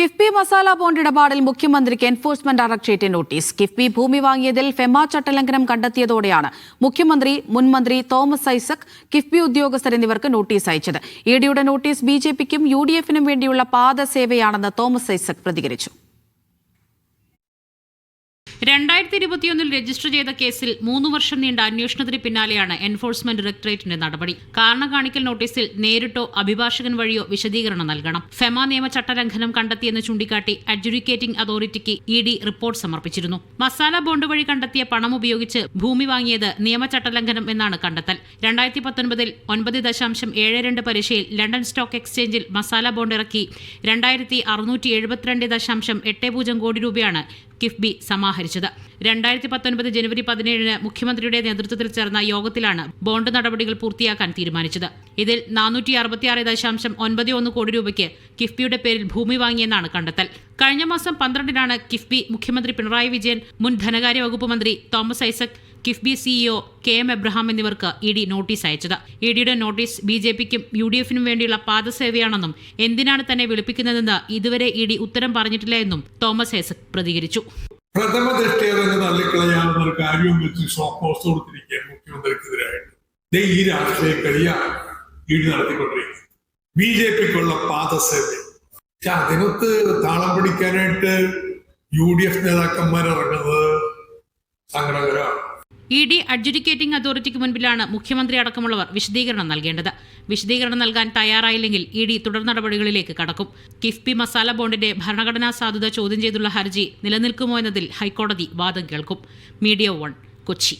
KIIFB masala bond ഇടപാടിൽ മുഖ്യമന്ത്രിക്ക് enforcement directorate notice KIIFB ഭൂമി വാങ്ങിയതിൽ ഫെമ ചട്ടലംഘനം കണ്ടെത്തിയതോടെയാണ് മുഖ്യമന്ത്രി മുൻമന്ത്രി തോമസ് ഐസക് കിഫ്ബി ഉദ്യോഗസ്ഥർ എന്നിവർക്ക് നോട്ടീസ് അയച്ചത്. ഇഡിയുടെ നോട്ടീസ് ബിജെപിക്കും പിക്കും യു ഡി എഫിനും വേണ്ടിയുള്ള പാദസേവയാണെന്ന് തോമസ് ഐസക് പ്രതികരിച്ചു. രണ്ടായിരത്തി ഇരുപത്തിയൊന്നിൽ രജിസ്റ്റർ ചെയ്ത കേസിൽ മൂന്ന് വർഷം നീണ്ട അന്വേഷണത്തിന് പിന്നാലെയാണ് എൻഫോഴ്സ്മെന്റ് ഡയറക്ടറേറ്റിന്റെ നടപടി. കാരണം കാണിക്കൽ നോട്ടീസിൽ നേരിട്ടോ അഭിഭാഷകൻ വഴിയോ വിശദീകരണം നൽകണം. ഫെമ നിയമ ചട്ടലംഘനം കണ്ടെത്തിയെന്ന് ചൂണ്ടിക്കാട്ടി അഡ്ജുഡിക്കേറ്റിംഗ് അതോറിറ്റിക്ക് ഇ ഡി റിപ്പോർട്ട് സമർപ്പിച്ചിരുന്നു. മസാല ബോണ്ട് വഴി കണ്ടെത്തിയ പണം ഉപയോഗിച്ച് ഭൂമി വാങ്ങിയത് നിയമ ചട്ടലംഘനം എന്നാണ് കണ്ടെത്തൽ. രണ്ടായിരത്തി പത്തൊൻപതിൽ ഒൻപത് ദശാംശം ഏഴ് രണ്ട് പലിശയിൽ ലണ്ടൻ സ്റ്റോക്ക് എക്സ്ചേഞ്ചിൽ മസാല ബോണ്ട് ഇറക്കി രണ്ടായിരത്തി അറുന്നൂറ്റി എഴുപത്തിരണ്ട് ദശാംശം എട്ട് പൂജ്യം കോടി രൂപയാണ് കിഫ്ബി സമാഹരിച്ചത്. രണ്ടായിരത്തി പത്തൊൻപത് ജനുവരി പതിനേഴിന് മുഖ്യമന്ത്രിയുടെ നേതൃത്വത്തിൽ ചേർന്ന യോഗത്തിലാണ് ബോണ്ട് നടപടികൾ പൂർത്തിയാക്കാൻ തീരുമാനിച്ചത്. ഇതിൽ നാനൂറ്റി അറുപത്തിയാറ് ദശാംശം ഒൻപത് ഒന്ന് കോടി രൂപയ്ക്ക് കിഫ്ബിയുടെ പേരിൽ ഭൂമി വാങ്ങിയെന്നാണ് കണ്ടെത്തൽ. കഴിഞ്ഞ മാസം പന്ത്രണ്ടിനാണ് കിഫ്ബി മുഖ്യമന്ത്രി പിണറായി വിജയൻ മുൻ ധനകാര്യ വകുപ്പ് മന്ത്രി Thomas Isaac KIIFB CEO K M Abraham എന്നിവർക്ക് ഇ ഡി നോട്ടീസ് അയച്ചത്. ഇ ഡിയുടെ നോട്ടീസ് ബി ജെ പിക്കും യു ഡി എഫിനും വേണ്ടിയുള്ള പാദസേവയാണെന്നും എന്തിനാണ് തന്നെ വിളിപ്പിക്കുന്നതെന്ന് ഇതുവരെ ഇ ഡി ഉത്തരം പറഞ്ഞിട്ടില്ല എന്നും തോമസ് ഐസക് പ്രതികരിച്ചു. പ്രഥമ ഈ ബി ജെ പിക്കുള്ള പാദസേവ അതിനകത്ത് താളം പിടിക്കാനായിട്ട് യു ഡി എഫ് നേതാക്കന്മാർ ഇറങ്ങുന്നത് സങ്കടകരമാണ്. ഇ ഡി അഡ്ജുഡിക്കേറ്റിംഗ് അതോറിറ്റിക്ക് മുൻപിലാണ് മുഖ്യമന്ത്രി അടക്കമുള്ളവർ വിശദീകരണം നൽകേണ്ടത്. വിശദീകരണം നൽകാൻ തയ്യാറായില്ലെങ്കിൽ ഇ ഡി തുടർ നടപടികളിലേക്ക് കടക്കും. കിഫ്ബി മസാല ബോണ്ടിന്റെ ഭരണഘടനാ സാധുത ചോദ്യം ചെയ്തുള്ള ഹർജി നിലനിൽക്കുമോ എന്നതിൽ ഹൈക്കോടതി വാദം കേൾക്കും. Media one Kochi.